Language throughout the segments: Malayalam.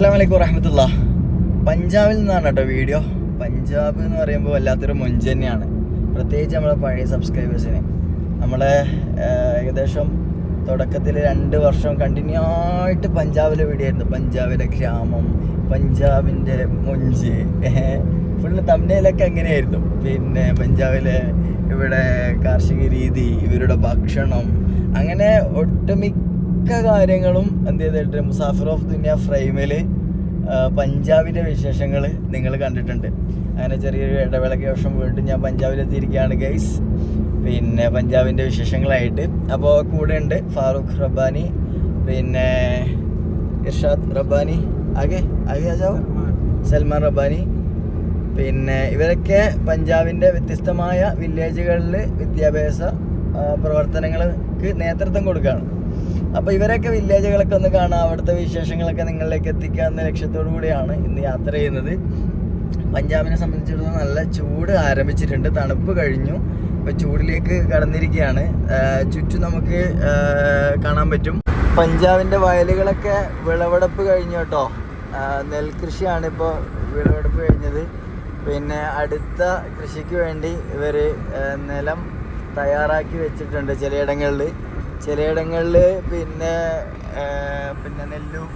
അസ്സാം വലൈക്കും വറഹമത്തുള്ള. പഞ്ചാബിൽ നിന്നാണ് കേട്ടോ വീഡിയോ പഞ്ചാബ് എന്ന് പറയുമ്പോൾ വല്ലാത്തൊരു മുഞ്ച് തന്നെയാണ്. പ്രത്യേകിച്ച് നമ്മളെ പഴയ സബ്സ്ക്രൈബേഴ്സിന് നമ്മളെ ഏകദേശം തുടക്കത്തിൽ രണ്ട് വർഷം കണ്ടിന്യൂ ആയിട്ട് പഞ്ചാബിലെ വീഡിയോ ആയിരുന്നു. പഞ്ചാബിലെ ഗ്രാമം പഞ്ചാബിന്റെ മുഞ്ച്. ഫുള്ള് തമിഴിലൊക്കെ അങ്ങനെയായിരുന്നു. പിന്നെ പഞ്ചാബിലെ ഇവിടെ കാർഷിക രീതി ഇവരുടെ ഭക്ഷണം അങ്ങനെ ഒട്ടുമിക്ക കാര്യങ്ങളും എന്ത് ചെയ്തിട്ട് മുസാഫിർ ഓഫ് ദുനിയ ഫ്രെയിമിൽ പഞ്ചാബിന്റെ വിശേഷങ്ങൾ നിങ്ങൾ കണ്ടിട്ടുണ്ട്. അങ്ങനെ ചെറിയൊരു ഇടവേളയ്ക്ക് ശേഷം വീണ്ടും ഞാൻ പഞ്ചാബിലെത്തിയിരിക്കുകയാണ് ഗൈസ് പിന്നെ പഞ്ചാബിന്റെ വിശേഷങ്ങളായിട്ട്. അപ്പോൾ കൂടെ ഉണ്ട് ഫാറൂഖ് റബ്ബാനി പിന്നെ ഇർഷാദ് റബ്ബാനി ആകെ ആകെ ആജാവ് സൽമാൻ റബ്ബാനി. പിന്നെ ഇവരൊക്കെ പഞ്ചാബിന്റെ വ്യത്യസ്തമായ വില്ലേജുകളിൽ വിദ്യാഭ്യാസ പ്രവർത്തനങ്ങൾക്ക് നേതൃത്വം കൊടുക്കുകയാണ്. അപ്പോൾ ഇവരൊക്കെ വില്ലേജുകളൊക്കെ ഒന്ന് കാണാം. അവിടുത്തെ വിശേഷങ്ങളൊക്കെ നിങ്ങളിലേക്ക് എത്തിക്കുക എന്ന ലക്ഷ്യത്തോടു കൂടിയാണ് ഇന്ന് യാത്ര ചെയ്യുന്നത്. പഞ്ചാബിനെ സംബന്ധിച്ചിടത്തോളം നല്ല ചൂട് ആരംഭിച്ചിട്ടുണ്ട്. തണുപ്പ് കഴിഞ്ഞു. ഇപ്പോൾ ചൂടിലേക്ക് കടന്നിരിക്കുകയാണ്. ചുറ്റും നമുക്ക് കാണാൻ പറ്റും. പഞ്ചാബിന്റെ വയലുകളൊക്കെ വിളവെടുപ്പ് കഴിഞ്ഞു കേട്ടോ. നെൽകൃഷിയാണ് ഇപ്പോൾ വിളവെടുപ്പ് കഴിഞ്ഞത്. പിന്നെ അടുത്ത കൃഷിക്ക് വേണ്ടി ഇവർ നിലം തയ്യാറാക്കി വെച്ചിട്ടുണ്ട് ചിലയിടങ്ങളിൽ ചിലയിടങ്ങളിൽ പിന്നെ പിന്നെ നെല്ലും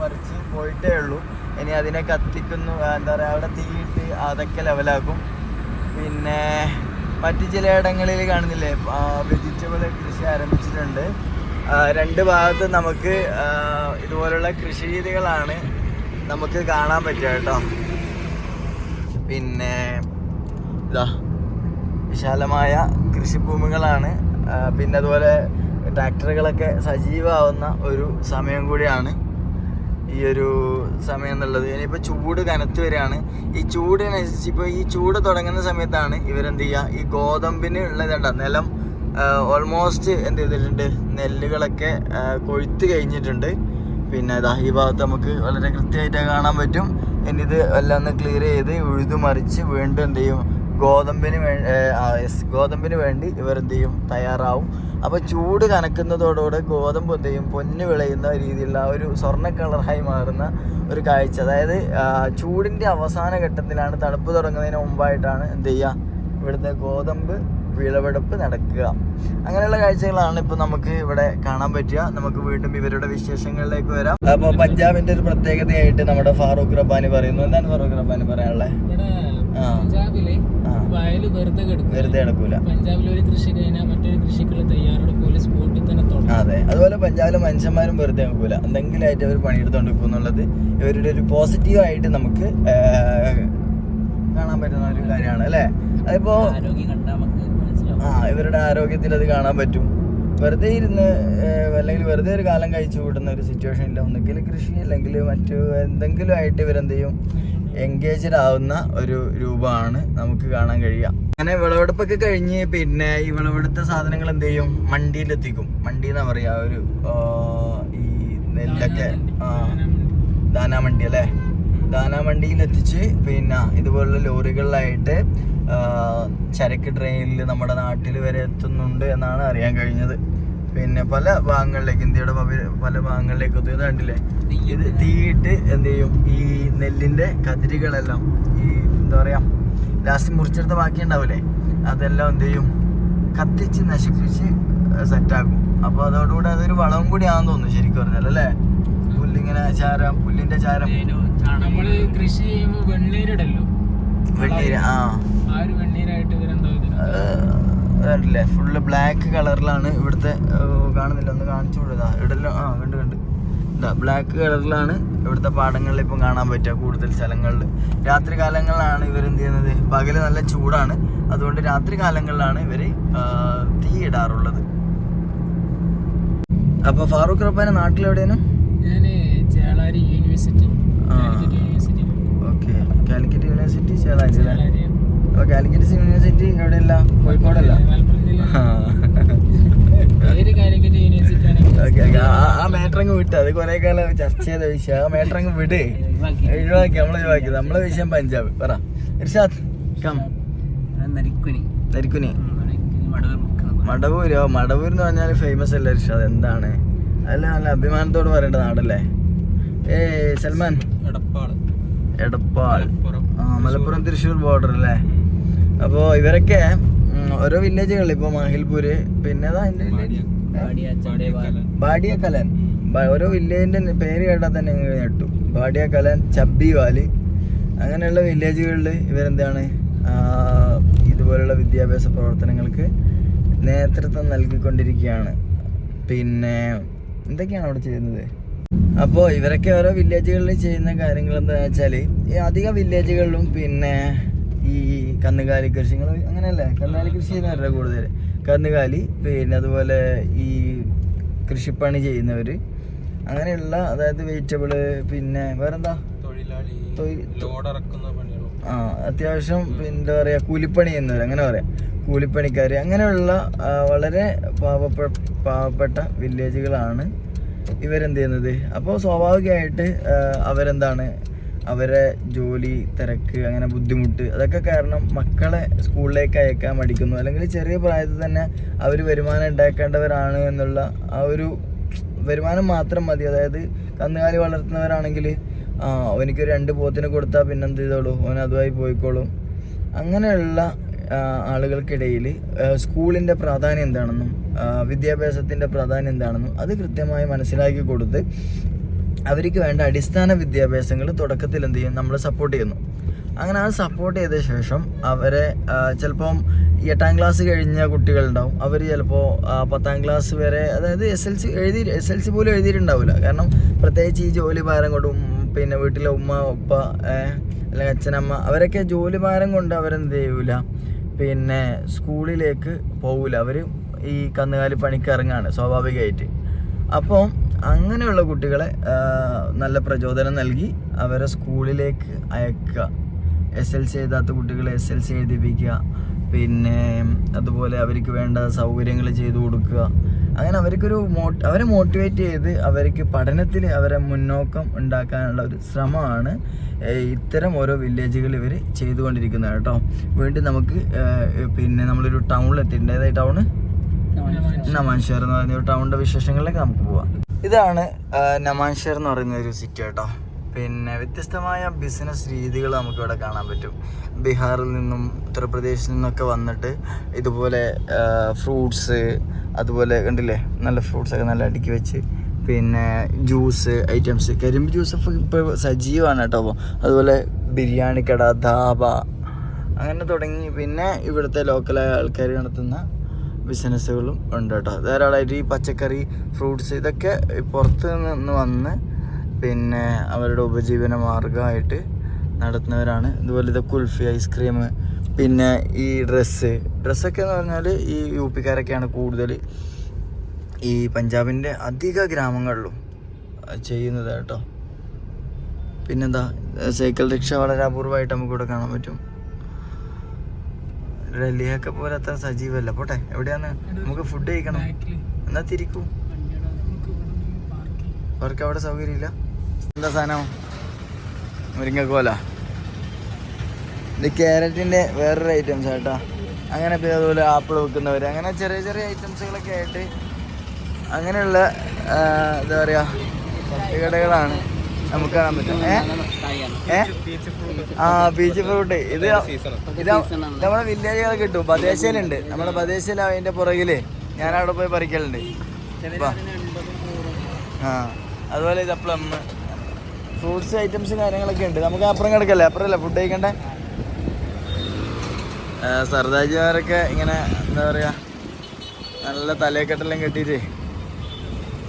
പറിച്ച് പോയിട്ടേ ഉള്ളൂ. ഇനി അതിനെ കത്തിക്കുന്നു. എന്താ പറയുക അവിടെ തീയിട്ട് അതൊക്കെ ലെവലാക്കും പിന്നെ മറ്റ് ചിലയിടങ്ങളിൽ കാണുന്നില്ലേ വെജിറ്റബിൾ കൃഷി ആരംഭിച്ചിട്ടുണ്ട്. രണ്ട് ഭാഗത്ത് നമുക്ക് ഇതുപോലുള്ള കൃഷി രീതികളാണ് നമുക്ക് കാണാൻ പറ്റുക കേട്ടോ. പിന്നെ ഇതാ വിശാലമായ കൃഷിഭൂമികളാണ്. പിന്നെ അതുപോലെ ട്രാക്ടറുകളൊക്കെ സജീവമാവുന്ന ഒരു സമയം കൂടിയാണ് ഈ ഒരു സമയം എന്നുള്ളത്. ഇനിയിപ്പോൾ ചൂട് കനത്തു വരികയാണ്. ഈ ചൂടിനനുസരിച്ച് ഇപ്പോൾ ഈ ചൂട് തുടങ്ങുന്ന സമയത്താണ് ഇവരെന്ത് ചെയ്യുക? ഈ ഗോതമ്പിന് ഉള്ളതേണ്ട നിലം ഓൾമോസ്റ്റ് എന്ത് ചെയ്തിട്ടുണ്ട്? നെല്ലുകളൊക്കെ കൊഴുത്ത് കഴിഞ്ഞിട്ടുണ്ട്. പിന്നെ ഇതാ ഈ ഭാഗത്ത് നമുക്ക് വളരെ കൃത്യമായിട്ട് കാണാൻ പറ്റും. ഇനി ഇത് എല്ലാം ഒന്ന് ക്ലിയർ ചെയ്ത് ഉഴുതു മറിച്ച് വീണ്ടും എന്ത് ചെയ്യും? ഗോതമ്പിന് വേ ഗോതമ്പിന് വേണ്ടി ഇവർ ചെയ്യും? തയ്യാറാവും. അപ്പോൾ ചൂട് കനക്കുന്നതോടുകൂടെ ഗോതമ്പ് എന്ത് ചെയ്യും? പൊന്ന് വിളയുന്ന രീതിയിലുള്ള ഒരു സ്വർണ കളറായി മാറുന്ന ഒരു കാഴ്ച. അതായത് ചൂടിന്റെ അവസാന ഘട്ടത്തിലാണ് തണുപ്പ് തുടങ്ങുന്നതിന് മുമ്പായിട്ടാണ് എന്ത് ചെയ്യുക? ഇവിടുത്തെ ഗോതമ്പ് വിളവെടുപ്പ് നടക്കുക. അങ്ങനെയുള്ള കാഴ്ചകളാണ് ഇപ്പൊ നമുക്ക് ഇവിടെ കാണാൻ പറ്റുക. നമുക്ക് വീണ്ടും ഇവരുടെ വിശേഷങ്ങളിലേക്ക് വരാം. അപ്പോൾ പഞ്ചാബിന്റെ ഒരു പ്രത്യേകതയായിട്ട് നമ്മുടെ ഫാറൂഖ് റബ്ബാനി പറയുന്നു. എന്താണ് ഫാറൂഖ് റബ്ബാനി പറയാനുള്ളത്. പഞ്ചാബിൽ വയൽ വെറുതെ കിടക്കും വെറുതെ നടക്കൂല പഞ്ചാബിലെ ഒരു കൃഷി കഴിഞ്ഞാൽ മറ്റൊരു കൃഷിക്കുള്ള തയ്യാറെടുപ്പ് സ്പോട്ടിൽ തന്നെ തുടങ്ങും. അതെ. അതുപോലെ പഞ്ചാബിലെ മനുഷ്യന്മാരും വെറുതെ നോക്കൂല എന്തെങ്കിലും ആയിട്ട് അവർ പണിയെടുത്തോണ്ട് എന്നുള്ളത് ഇവരുടെ ഒരു പോസിറ്റീവ് ആയിട്ട് നമുക്ക് കാണാൻ പറ്റുന്ന ഒരു കാര്യമാണ് അല്ലേ? അതിപ്പോ ആ ഇവരുടെ ആരോഗ്യത്തിൽ അത് കാണാൻ പറ്റും. വെറുതെ ഇരുന്ന് അല്ലെങ്കിൽ വെറുതെ ഒരു കാലം കഴിച്ചു കൂട്ടുന്ന ഒരു സിറ്റുവേഷൻ ഇല്ല. ഒന്നുകിൽ കൃഷി അല്ലെങ്കിൽ മറ്റു എന്തെങ്കിലും ആയിട്ട് ഇവരെന്ത് ചെയ്യും? എൻഗേജ്ഡ് ആവുന്ന ഒരു രൂപമാണ് നമുക്ക് കാണാൻ കഴിയുക. അങ്ങനെ വിളവെടുപ്പൊക്കെ കഴിഞ്ഞ് പിന്നെ ഈ വിളവെടുത്ത സാധനങ്ങൾ എന്ത് ചെയ്യും? മണ്ടിയിലെത്തിക്കും. മണ്ടി എന്നാ പറയാ? ഒരു ഈ നെല്ലൊക്കെ. ദാനാമണ്ടി അല്ലേ? ദാനാമണ്ടിയിൽ എത്തിച്ച് പിന്നെ ഇതുപോലുള്ള ലോറികളിലായിട്ട് ചരക്ക് ട്രെയിനിൽ നമ്മുടെ നാട്ടിൽ വരെ എത്തുന്നുണ്ട് എന്നാണ് അറിയാൻ കഴിഞ്ഞത്. പിന്നെ പല ഭാഗങ്ങളിലേക്ക് ഇന്ത്യയുടെ പല- ഭാഗങ്ങളിലേക്ക് എത്തുന്നത് കണ്ടില്ലേ? ഇത് തീയിട്ട് എന്ത് ചെയ്യും? ഈ നെല്ലിന്റെ കതിരുകളെല്ലാം ഈ എന്താ പറയാ ലാസ്റ്റ് മുറിച്ചെടുത്ത ബാക്കി ഉണ്ടാവില്ലേ? അതെല്ലാം എന്ത് ചെയ്യും? കത്തിച്ച് നശിപ്പിച്ച് സെറ്റാക്കും അപ്പൊ അതോടുകൂടി അതൊരു വളവും കൂടി ആണെന്ന് തോന്നുന്നു ശരിക്കും പറഞ്ഞാൽ അല്ലേ? പുല്ലിങ്ങനെ ചാരം പുല്ലിന്റെ ചാരം. നമ്മൾ കൃഷി ചെയ്യുമ്പോൾ വെണ്ണീരിടല്ലോ വെണ്ണീര് ആ. ആ ഒരു വെണ്ണീരായിട്ട് ഇവരെന്താ അതല്ലേ ഫുള്ള് ബ്ലാക്ക് കളറിലാണ് ഇവിടുത്തെ കാണുന്നില്ല. ഒന്ന് കാണിച്ചു കൊടുക്കാം. ഇവിടെല്ലോ ആ കണ്ട് കണ്ട്. ഇതാ ബ്ലാക്ക് കളറിലാണ് ഇവിടുത്തെ പാടങ്ങളിൽ ഇപ്പം കാണാൻ പറ്റുക കൂടുതൽ സ്ഥലങ്ങളിൽ. രാത്രി കാലങ്ങളിലാണ് ഇവർ എന്ത് ചെയ്യുന്നത്? പകൽ നല്ല ചൂടാണ്. അതുകൊണ്ട് രാത്രി കാലങ്ങളിലാണ് ഇവർ തീ ഇടാറുള്ളത്. അപ്പൊ ഫാറൂഖ് റബ്ബാന നാട്ടിലെവിടെയാണ് ഞാൻ Chelari. University okay. Calicut university Chelari അപ്പോൾ കാലിക്കറ്റ് യൂണിവേഴ്സിറ്റി എവിടെയല്ല കോഴിക്കോടല്ല. ആ. മാറ്ററങ്ങ് വിട്ട് അത് കുറെ കാലം ചർച്ച ചെയ്ത വിഷയം. ആ മാറ്ററങ്ങ് വിട്. ഒഴിവാക്കി. നമ്മൾ ഒഴിവാക്കി. നമ്മളെ വിഷയം പഞ്ചാബ്. പറ. ഇർഷാദ് കം. മുക്കുന്നത് മടവൂരോ മടവൂർ എന്ന് പറഞ്ഞാൽ ഫേമസ് അല്ലേ ഇർഷാദ്? എന്താണ്? അല്ല നല്ല അഭിമാനത്തോട് പറയേണ്ട നാടല്ലേ? ഏ സൽമാൻ. എടപ്പാൾ. എടപ്പാൾ ആ മലപ്പുറം തൃശ്ശൂർ ബോർഡർ അല്ലേ? അപ്പോൾ ഇവരൊക്കെ ഓരോ വില്ലേജുകൾ ഇപ്പോൾ മാഹിൽപൂര് പിന്നെ ബാഡിയക്കലൻ ഓരോ വില്ലേജിന്റെ പേര് കേട്ടാൽ തന്നെ നിങ്ങൾ ഞെട്ടു. ബാഡിയക്കലൻ ചബ്ബിവാൽ അങ്ങനെയുള്ള വില്ലേജുകളിൽ ഇവരെന്താണ് ഇതുപോലുള്ള വിദ്യാഭ്യാസ പ്രവർത്തനങ്ങൾക്ക് നേതൃത്വം നൽകിക്കൊണ്ടിരിക്കുകയാണ്. പിന്നെ എന്തൊക്കെയാണ് അവിടെ ചെയ്യുന്നത്? അപ്പോൾ ഇവരൊക്കെ ഓരോ വില്ലേജുകളിൽ ചെയ്യുന്ന കാര്യങ്ങൾ എന്താണെന്ന് വെച്ചാൽ ഈ അധിക വില്ലേജുകളിലും പിന്നെ ഈ കന്നുകാലി കൃഷി നിങ്ങൾ അങ്ങനെയല്ലേ? കന്നുകാലി കൃഷി ചെയ്യുന്നവരുടെ കൂടുതൽ കന്നുകാലി പിന്നെ അതുപോലെ ഈ കൃഷിപ്പണി ചെയ്യുന്നവർ അങ്ങനെയുള്ള അതായത് വെജിറ്റബിൾ പിന്നെ വേറെന്താ? ആ അത്യാവശ്യം എന്താ പറയുക കൂലിപ്പണി ചെയ്യുന്നവർ അങ്ങനെ പറയാം. കൂലിപ്പണിക്കാർ അങ്ങനെയുള്ള വളരെ പാവപ്പെ പാവപ്പെട്ട വില്ലേജുകളാണ് ഇവരെന്ത് ചെയ്യുന്നത്? അപ്പോൾ സ്വാഭാവികമായിട്ട് അവരെന്താണ് അവരെ ജോലി തിരക്ക് അങ്ങനെ ബുദ്ധിമുട്ട് അതൊക്കെ കാരണം മക്കളെ സ്കൂളിലേക്ക് അയക്കാൻ മടിക്കുന്നു. അല്ലെങ്കിൽ ചെറിയ പ്രായത്തിൽ തന്നെ അവർ വരുമാനം ഉണ്ടാക്കേണ്ടവരാണ് എന്നുള്ള ആ ഒരു വരുമാനം മാത്രം മതി. അതായത് കന്നുകാലി വളർത്തുന്നവരാണെങ്കിൽ ആ അവനിക്ക് രണ്ട് പോത്തിന് കൊടുത്താൽ പിന്നെന്ത് ചെയ്തോളൂ? അവൻ അതുമായി പോയിക്കോളും. അങ്ങനെയുള്ള ആളുകൾക്കിടയിൽ സ്കൂളിന്റെ പ്രാധാന്യം എന്താണെന്നും വിദ്യാഭ്യാസത്തിന്റെ പ്രാധാന്യം എന്താണെന്നും അത് കൃത്യമായി മനസ്സിലാക്കി കൊടുത്ത് അവർക്ക് വേണ്ട അടിസ്ഥാന വിദ്യാഭ്യാസങ്ങൾ തുടക്കത്തിൽ എന്ത് ചെയ്യും? നമ്മൾ സപ്പോർട്ട് ചെയ്യുന്നു. അങ്ങനെ ആ സപ്പോർട്ട് ചെയ്ത ശേഷം അവരെ ചിലപ്പം എട്ടാം ക്ലാസ് കഴിഞ്ഞ കുട്ടികളുണ്ടാവും. അവർ ചിലപ്പോൾ പത്താം ക്ലാസ് വരെ അതായത് എസ് എൽ സി എഴുതി എസ് എൽ സി പോലും എഴുതിയിട്ടുണ്ടാവില്ല. കാരണം പ്രത്യേകിച്ച് ഈ ജോലി ഭാരം കൊണ്ട് പിന്നെ വീട്ടിലെ ഉമ്മ ഉപ്പ അല്ലെങ്കിൽ അച്ഛനമ്മ അവരൊക്കെ ജോലി ഭാരം കൊണ്ട് അവരെന്ത് ചെയ്യൂല. പിന്നെ സ്കൂളിലേക്ക് പോകില്ല അവർ ഈ കന്നുകാലി പണിക്ക് ഇറങ്ങാണ് സ്വാഭാവികമായിട്ട്. അപ്പോൾ അങ്ങനെയുള്ള കുട്ടികളെ നല്ല പ്രചോദനം നൽകി അവരെ സ്കൂളിലേക്ക് അയക്കുക. എസ് എൽ സി എഴുതാത്ത കുട്ടികളെ എസ് എൽ സി എഴുതിപ്പിക്കുക. പിന്നെ അതുപോലെ അവർക്ക് വേണ്ട സൗകര്യങ്ങൾ ചെയ്തു കൊടുക്കുക. അങ്ങനെ അവർക്കൊരു മോട്ട് അവരെ മോട്ടിവേറ്റ് ചെയ്ത് അവർക്ക് പഠനത്തിൽ അവരെ മുന്നോക്കം ഉണ്ടാക്കാനുള്ള ഒരു ശ്രമമാണ് ഇത്തരം ഓരോ വില്ലേജുകൾ ഇവർ ചെയ്തുകൊണ്ടിരിക്കുന്നത് കേട്ടോ. വീണ്ടും നമുക്ക് പിന്നെ നമ്മളൊരു ടൗണിൽ എത്തിയിട്ടുണ്ട് ഏതായി ടൗണ് നമാൻഷർ എന്ന് പറയുന്ന ടൗണിന്റെ വിശേഷങ്ങളിലേക്ക് നമുക്ക് പോവാം. ഇതാണ് നമാൻഷർ എന്ന് പറയുന്ന ഒരു സിറ്റി കേട്ടോ പിന്നെ വ്യത്യസ്തമായ ബിസിനസ് രീതികൾ നമുക്കിവിടെ കാണാൻ പറ്റും. ബീഹാറിൽ നിന്നും ഉത്തർപ്രദേശിൽ നിന്നൊക്കെ വന്നിട്ട് ഇതുപോലെ ഫ്രൂട്ട്സ് അതുപോലെ കണ്ടില്ലേ നല്ല ഫ്രൂട്ട്സ് ഒക്കെ നല്ല അടുക്കി വെച്ച് പിന്നെ ജ്യൂസ് ഐറ്റംസ് കരിമ്പ് ജ്യൂസ് ഇപ്പോൾ സജീവമാണ് കേട്ടോ. അപ്പോൾ അതുപോലെ ബിരിയാണി കട ധാബ അങ്ങനെ തുടങ്ങി. പിന്നെ ഇവിടുത്തെ ലോക്കലായ ആൾക്കാർ നടത്തുന്ന ബിസിനസ്സുകളും ഉണ്ട് കേട്ടോ. ധാരാളമായിട്ട് ഈ പച്ചക്കറി ഫ്രൂട്ട്സ് ഇതൊക്കെ പുറത്ത് നിന്ന് വന്ന് പിന്നെ അവരുടെ ഉപജീവന മാർഗമായിട്ട് നടത്തുന്നവരാണ്. ഇതുപോലെ ഇത് കുൽഫി ഐസ്ക്രീം പിന്നെ ഈ ഡ്രസ്സ്. ഡ്രസ്സൊക്കെ എന്ന് പറഞ്ഞാൽ ഈ യു പിക്കാരൊക്കെയാണ് കൂടുതൽ ഈ പഞ്ചാബിന്റെ അധിക ഗ്രാമങ്ങളിലും ചെയ്യുന്നത് കേട്ടോ. പിന്നെന്താ? സൈക്കിൾ റിക്ഷ വളരെ അപൂർവമായിട്ട് നമുക്കിവിടെ കാണാൻ പറ്റും. ഡൽഹിയൊക്കെ പോലെ അത്ര സജീവല്ല. പോട്ടെ എവിടെയാണ്? നമുക്ക് ഫുഡ് കഴിക്കണം. എന്നാ തിരിക്കൂ. അവർക്ക് അവിടെ സൗകര്യമില്ല. എന്താ സാധനം? മുരിങ്ങക്കോല. ഇത് ക്യാരറ്റിന്റെ വേറൊരു ഐറ്റംസ് കേട്ടോ. അങ്ങനെ പിന്നെ അതുപോലെ ആപ്പിൾ വെക്കുന്നവർ അങ്ങനെ ചെറിയ ചെറിയ ഐറ്റംസുകളൊക്കെ ആയിട്ട് അങ്ങനെയുള്ള എന്താ പറയുക കടകളാണ്. നമുക്ക് കാണാൻ പറ്റും. ആ ബീച്ച് ഫ്രൂട്ട് ഇത് ഇത് നമ്മുടെ വില്ലേജുകൾ കിട്ടും. ബദേശയിലുണ്ട് നമ്മുടെ ബദേശയിൽ അതിന്റെ പുറകിൽ ഞാൻ അവിടെ പോയി പറിക്കലുണ്ട്. ആ അതുപോലെ ഇത് പ്ലം ഫ്രൂട്ട്സ് ഐറ്റംസ് കാര്യങ്ങളൊക്കെ ഉണ്ട്. നമുക്ക് അപ്പുറം കിടക്കല്ലേ? അപ്പുറമല്ലേ ഫുഡ് കഴിക്കണ്ടേ? സർദാജിമാരൊക്കെ ഇങ്ങനെ എന്താ പറയുക നല്ല തലയെക്കെട്ടെല്ലാം കെട്ടിയിട്ട്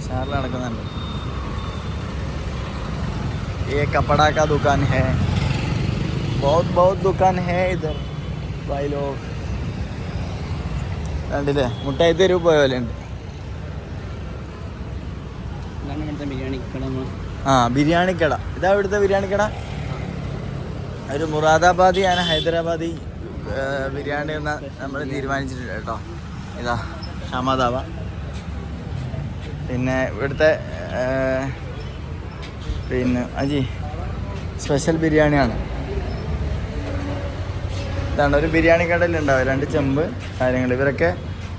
ഷാറിൽ നടക്കുന്നുണ്ട്. ये कपड़ा का दुकान है बहुत बहुत दुकान है इधर भाई लोग കണ്ടില്ലേ മുട്ടായി തെരുവ് പോയ പോലെ ഉണ്ട് ബിരിയാണി ആ ബിരിയാണി കട ഇതാ ഇവിടുത്തെ ബിരിയാണി കട ഒരു മുറാദാബാദി ആണ് ഹൈദരാബാദി ആ, ബിരിയാണി എന്ന നമ്മൾ തീരുമാനിച്ചിട്ടുണ്ട് കേട്ടോ ഇതാ ഷമാദാബ പിന്നെ ഇവിടുത്തെ ആ, പിന്നെ അജി സ്പെഷ്യൽ ബിരിയാണിയാണ്. ഇതാണ് ഒരു ബിരിയാണി കടയിലുണ്ടാവും രണ്ട് ചെമ്പ് കാര്യങ്ങൾ. ഇവരൊക്കെ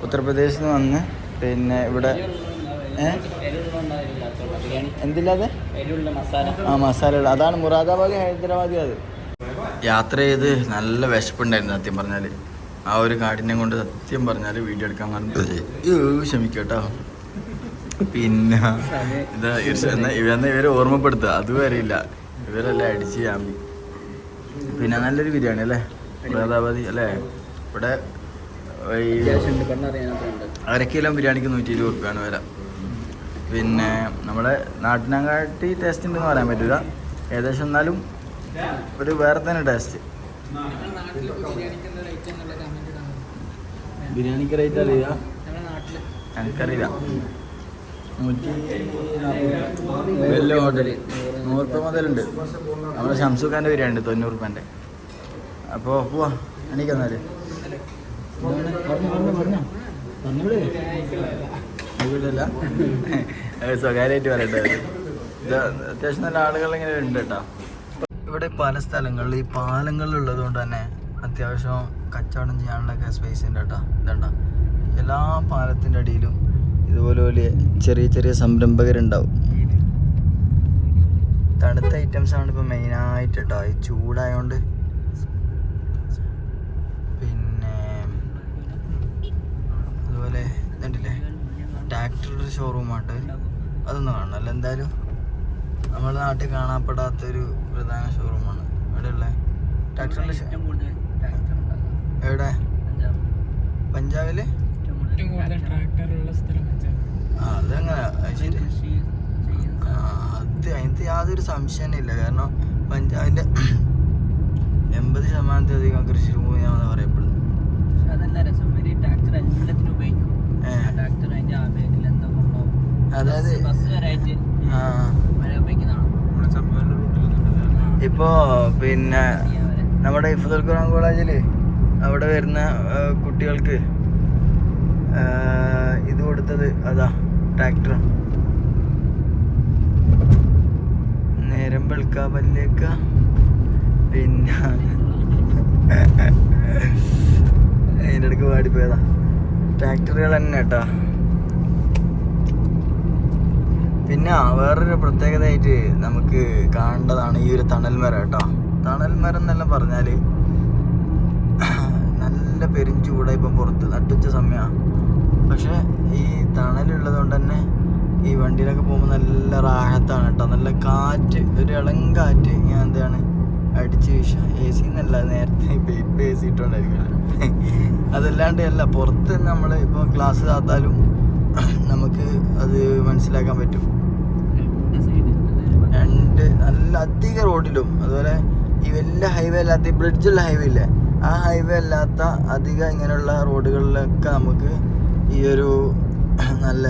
ഉത്തർപ്രദേശിൽ നിന്ന് വന്ന് പിന്നെ ഇവിടെ എന്തില്ലാതെ ആ മസാല അതാണ് മുറാദാബാദ് ഹൈദരാബാദി അത്. യാത്ര ചെയ്ത് നല്ല വിശപ്പുണ്ടായിരുന്നു സത്യം പറഞ്ഞാൽ ആ ഒരു കാഠിന്യം കൊണ്ട് സത്യം പറഞ്ഞാൽ വീഡിയോ എടുക്കാൻ പറഞ്ഞു ക്ഷമിക്കട്ടോ പിന്നെ ഇതാ ഇവന്ന് ഇവരെ ഓർമ്മപ്പെടുത്തുക. അതുവരെ ഇല്ല ഇവരെല്ലാം അടിച്ച് ചാമ്പി പിന്നെ നല്ലൊരു ബിരിയാണി അല്ലേ? മുറാദാബാദി അല്ലേ? ഇവിടെ അര കിലോ ബിരിയാണിക്ക് നൂറ്റി ഇരുപത് റുപ്യാണ് വില. പിന്നെ നമ്മുടെ നാട്ടിനങ്ങാട്ടി ടേസ്റ്റ് ഉണ്ടെന്ന് പറയാൻ പറ്റില്ല ഏകദേശം എന്നാലും ഒരു വേറെ തന്നെ ടേസ്റ്റ് ബിരിയാണിക്ക് റേറ്റ് അറിയാം? എനിക്കറിയില്ല വലിയ ഹോട്ടൽ നൂറ് രൂപ മുതലുണ്ട്. നമ്മുടെ ഷംസുഖാന്റെ ബിരിയാണി തൊണ്ണൂറ് റുപ്യന്റെ അപ്പോൾ പോവാ എണീക്കെന്നാൽ വീട്ടിലല്ല. സ്വകാര്യമായിട്ട് പറയട്ടെ. അത്യാവശ്യം നല്ല ആളുകൾ ഇങ്ങനെ ഉണ്ട് കേട്ടോ. ഇവിടെ പല സ്ഥലങ്ങളിൽ ഈ പാലങ്ങളിലുള്ളത് കൊണ്ട് തന്നെ അത്യാവശ്യം കച്ചവടം ചെയ്യാനുള്ളൊക്കെ സ്പേസ് ഉണ്ട് കേട്ടോ. ഇതണ്ട? എല്ലാ പാലത്തിന്റെ അടിയിലും ഇതുപോലെ വലിയ ചെറിയ ചെറിയ സംരംഭകരുണ്ടാവും. തണുത്ത ഐറ്റംസ് ആണ് ഇപ്പൊ മെയിൻ ആയിട്ട് കേട്ടോ ഈ ചൂടായതുകൊണ്ട് പിന്നെ അതുപോലെ ഇതുണ്ടല്ലേ ട്രാക്ടറുടെ ഷോറൂമായിട്ട് അതൊന്നും കാണണം. അല്ല എന്തായാലും നമ്മുടെ നാട്ടിൽ കാണപ്പെടാത്തൊരു പ്രധാന ഷോറൂമാണ് ഇവിടെയുള്ള ട്രാക്ടറിന്റെ ഷോ- എവിടെ? പഞ്ചാബിൽ? ഏറ്റവും കൂടുതൽ ട്രാക്ടറുള്ള സ്ഥലം പഞ്ചാബ് ആ അതങ്ങനെ. അത് അതിനകത്ത് യാതൊരു സംശയം ഇല്ല. കാരണം പഞ്ചാബിന്റെ എൺപത് ശതമാനത്തിലധികം കൃഷി ഭൂമിയാണെന്ന് പറയപ്പെടുന്നു അതല്ല രസം. ട്രാക്ടർ എല്ലാത്തിനും ഉപയോഗിക്കും. ട്രാക്ടർ ആ എന്താ അതായത് ബസ് വരായിട്ട് ഉപയോഗിക്കുന്നതാണ്. ഇപ്പോ പിന്നെ നമ്മുടെ ഇഫുദുൽ ഖുറാൻ കോളേജിൽ അവിടെ വരുന്ന കുട്ടികൾക്ക് ഇത് കൊടുത്തത് അതാ ട്രാക്ടർ നേരം വെളുക്ക പല്ലേക്ക. പിന്നെ അതിന്റെ ഇടയ്ക്ക് പാടിപ്പോയതാ. ട്രാക്ടറുകൾ തന്നെ കേട്ടാ. പിന്നെ വേറൊരു പ്രത്യേകതയായിട്ട് നമുക്ക് കാണേണ്ടതാണ് ഈ ഒരു തണൽ മരം കേട്ടോ. തണൽ മരം എന്നെല്ലാം പറഞ്ഞാൽ നല്ല പെരും ചൂടായി ഇപ്പം പുറത്ത് നട്ടുച്ച സമയമാണ് പക്ഷേ ഈ തണലുള്ളത് കൊണ്ട് തന്നെ ഈ വണ്ടിയിലൊക്കെ പോകുമ്പോൾ നല്ല റാഹത്താണ് കേട്ടോ. നല്ല കാറ്റ് ഒരു ഇളം കാറ്റ് ഞാൻ എന്താണ് അടിച്ച് വീശ. എ സി എന്നല്ല നേരത്തെ ഇപ്പം എ സി ഇട്ടുകൊണ്ടായിരിക്കും അതല്ലാണ്ട് അല്ല പുറത്ത് നമ്മൾ ഇപ്പോൾ ക്ലാസ് താത്താലും നമുക്ക് അത് മനസ്സിലാക്കാൻ പറ്റും. രണ്ട് നല്ല അധിക റോഡിലും അതുപോലെ ഈ വലിയ ഹൈവേ അല്ലാത്ത ബ്രിഡ്ജുള്ള ഹൈവേ ഇല്ലേ? ആ ഹൈവേ അല്ലാത്ത അധികം ഇങ്ങനെയുള്ള റോഡുകളിലൊക്കെ നമുക്ക് ഈ ഒരു നല്ല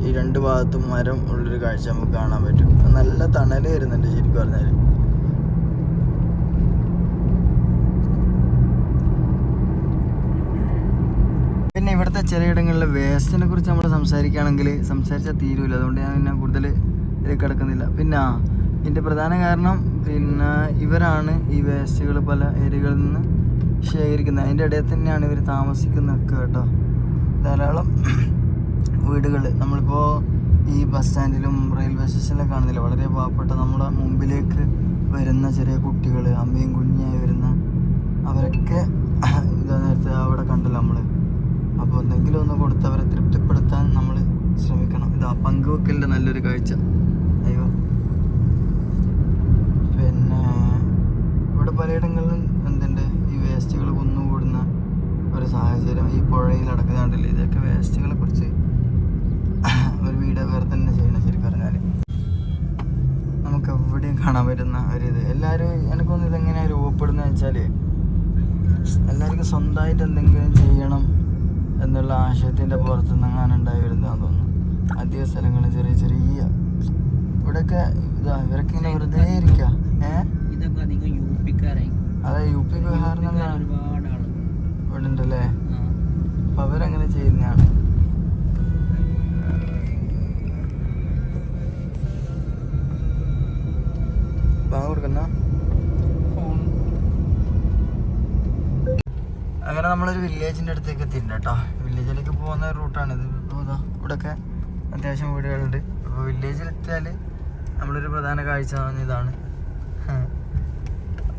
ഈ രണ്ട് ഭാഗത്തും മരം ഉള്ളൊരു കാഴ്ച നമുക്ക് കാണാൻ പറ്റും. നല്ല തണൽ വരുന്നുണ്ട് ശരിക്കും പറഞ്ഞാൽ പിന്നെ ഇവിടുത്തെ ചിലയിടങ്ങളിലെ വേസ്റ്റിനെ കുറിച്ച് നമ്മൾ സംസാരിക്കുകയാണെങ്കിൽ സംസാരിച്ചാൽ തീരുമില്ല അതുകൊണ്ട് ഞാൻ പിന്നെ കൂടുതൽ ഇതിൽ കിടക്കുന്നില്ല. പിന്നെ ഇതിന്റെ പ്രധാന കാരണം പിന്നെ ഇവരാണ് ഈ വേസ്റ്റുകൾ പല ഏരിയകളിൽ നിന്ന് ശേഖരിക്കുന്നത്. അതിന്റെ ഇടയിൽ തന്നെയാണ് ഇവർ താമസിക്കുന്നതൊക്കെ കേട്ടോ. ധാരാളം വീടുകൾ നമ്മളിപ്പോൾ ഈ ബസ് സ്റ്റാൻഡിലും റെയിൽവേ സ്റ്റേഷനിലൊക്കെ കാണുന്നില്ല? വളരെ പാവപ്പെട്ട നമ്മുടെ മുമ്പിലേക്ക് വരുന്ന ചെറിയ കുട്ടികൾ അമ്മയും കുഞ്ഞായി വരുന്ന അവരൊക്കെ ഇതാ നേരത്തെ അവിടെ കണ്ടല്ലോ നമ്മൾ അപ്പോൾ എന്തെങ്കിലും ഒന്ന് കൊടുത്ത് അവരെ തൃപ്തിപ്പെടുത്താൻ നമ്മൾ ശ്രമിക്കണം. ഇതാ പങ്കുവെക്കലിന്റെ നല്ലൊരു കാഴ്ച. അയ്യോ പിന്നെ ഇവിടെ പലയിടങ്ങളിലും വേസ്റ്റുകൾ കുന്നുകൂടുന്ന ഒരു സാഹചര്യം ഈ പുഴയിൽ അടക്കുന്നുണ്ടല്ലോ ഇതൊക്കെ വേസ്റ്റുകളെ കുറിച്ച് ഒരു വീട് വേറെ തന്നെ ചെയ്യണം ശരിക്കും പറഞ്ഞാൽ നമുക്ക് എവിടെയും കാണാൻ പറ്റുന്ന ഒരു ഇത്. എല്ലാവരും എനിക്കൊന്നും ഇതെങ്ങനെയാണ് രൂപപ്പെടുന്നത് വെച്ചാൽ എല്ലാവർക്കും സ്വന്തമായിട്ട് എന്തെങ്കിലും ചെയ്യണം എന്നുള്ള ആശയത്തിന്റെ പുറത്ത് നിന്ന് അങ്ങനെ ഉണ്ടായി വരുന്നതെന്ന് തോന്നുന്നു. അധിക സ്ഥലങ്ങളിൽ ചെറിയ ചെറിയ ഇവിടെയൊക്കെ ഇതാ ഇവരൊക്കെ ഇങ്ങനെ വെറുതെ ഇരിക്കുക ഏ? അതെ യു പി ബീഹാറിൽ നിന്നാണ് ഇവിടെ ഉണ്ടല്ലേ. അപ്പൊ അവരങ്ങനെ ചെയ്യുന്നതാണ്. ബാങ്ക് കൊടുക്കുന്ന അങ്ങനെ നമ്മളൊരു വില്ലേജിന്റെ അടുത്തേക്ക് എത്തിയിട്ടുണ്ട് കേട്ടോ. വില്ലേജിലേക്ക് പോകുന്ന റൂട്ടാണ് ഇത്. ഇപ്പോൾ ഇതാ ഇവിടെയൊക്കെ അത്യാവശ്യം വീടുകളുണ്ട്. അപ്പോൾ വില്ലേജിൽ എത്തിയാൽ നമ്മളൊരു പ്രധാന കാഴ്ച പറഞ്ഞ ഇതാണ്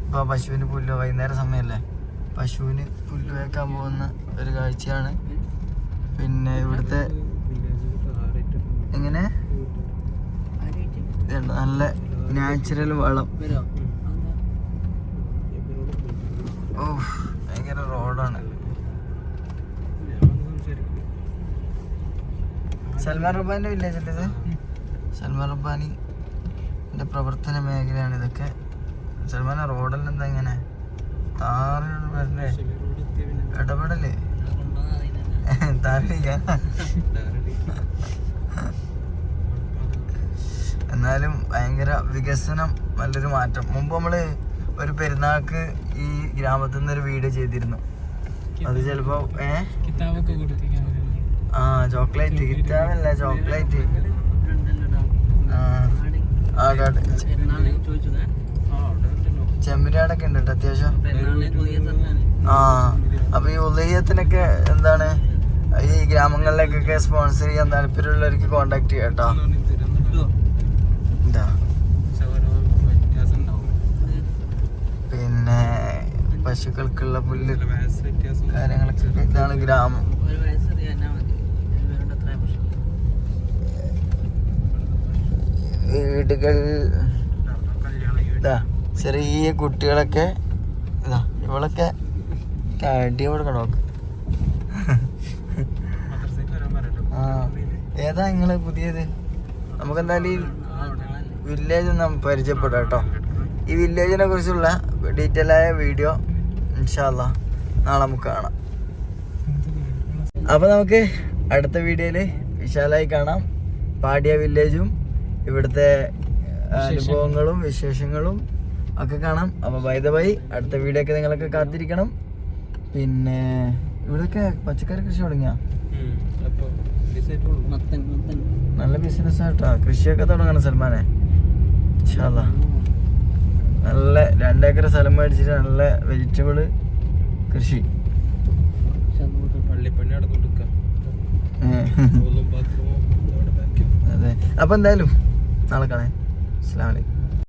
ഇപ്പോൾ പശുവിന് പുല്ല് വൈകുന്നേരം സമയമല്ലേ പശുവിന് പുല്ല് വേക്കാൻ പോകുന്ന ഒരു കാഴ്ചയാണ്. പിന്നെ ഇവിടുത്തെ എങ്ങനെ? നല്ല നാച്ചുറൽ വളം. ഓ ഭയങ്കര റോഡാണ്. സൽമാൻ റബ്ബാന്റെ വില്ലേജ് അല്ലേ ഇത് സൽമാൻ റബ്ബാനിന്റെ പ്രവർത്തന മേഖലയാണ് ഇതൊക്കെ. സൽമാൻ റോഡെല്ലാം എന്താ ഇങ്ങനെ? ഇടപെടൽ. എന്നാലും ഭയങ്കര വികസനം നല്ലൊരു മാറ്റം. മുമ്പ് നമ്മൾ ഒരു പെരുന്നാൾക്ക് ഈ ഗ്രാമത്തിൽ നിന്ന് ഒരു വീഡിയോ ചെയ്തിരുന്നു. അത് ചിലപ്പോ ഏ? ആ ചോക്ലേറ്റ്. കിറ്റാവല്ല ചോക്ലേറ്റ്. ആ ആടാട് ചെമ്പരാടൊക്കെ ഉണ്ട് അത്യാവശ്യം. ആ അപ്പൊ ഈ ഉദയത്തിനൊക്കെ എന്താണ്? ഈ ഗ്രാമങ്ങളിലേക്കൊക്കെ സ്പോൺസർ ചെയ്യാൻ താല്പര്യമുള്ളവർക്ക് കോണ്ടാക്ട് ചെയ്യാം കേട്ടോ. പിന്നെ പശുക്കൾക്കുള്ള പുല്ല് കാര്യങ്ങളൊക്കെ ഇതാണ് ഗ്രാമം. വീടുകൾ ഇതാ. ചെറിയ കുട്ടികളൊക്കെ ഇതാ ഇവളൊക്കെ അടി കൊടുക്കണോ ആ. ഏതാ നിങ്ങൾ പുതിയത്? നമുക്ക് എന്തായാലും ഈ വില്ലേജ് ഒന്ന് പരിചയപ്പെടാം കേട്ടോ. ഈ വില്ലേജിനെ കുറിച്ചുള്ള ഡീറ്റെയിൽ ആയ വീഡിയോ ഇൻഷാല്ല നാളെ നമുക്ക് കാണാം. അപ്പോൾ നമുക്ക് അടുത്ത വീഡിയോയിൽ വിശാലായി കാണാം. പാടിയ വില്ലേജും ഇവിടുത്തെ അനുഭവങ്ങളും വിശേഷങ്ങളും ഒക്കെ കാണാം. അപ്പോൾ ബൈ ദ ബൈ അടുത്ത വീഡിയോ ഒക്കെ നിങ്ങളൊക്കെ കാത്തിരിക്കണം. പിന്നെ ഇവിടെയൊക്കെ പച്ചക്കറി കൃഷി തുടങ്ങിയ? നല്ല ബിസിനസ് ആട്ടോ. കൃഷിയൊക്കെ തുടങ്ങണം സൽമാനെ. ഇൻഷാല്ലാ നല്ല രണ്ടേക്കർ സ്ഥലം മേടിച്ചിട്ട് നല്ല വെജിറ്റബിൾ കൃഷി. പള്ളിപ്പണി അതെ. അപ്പൊ എന്തായാലും നാളെ കാണാം. അസ്സാം അലൈക്കും.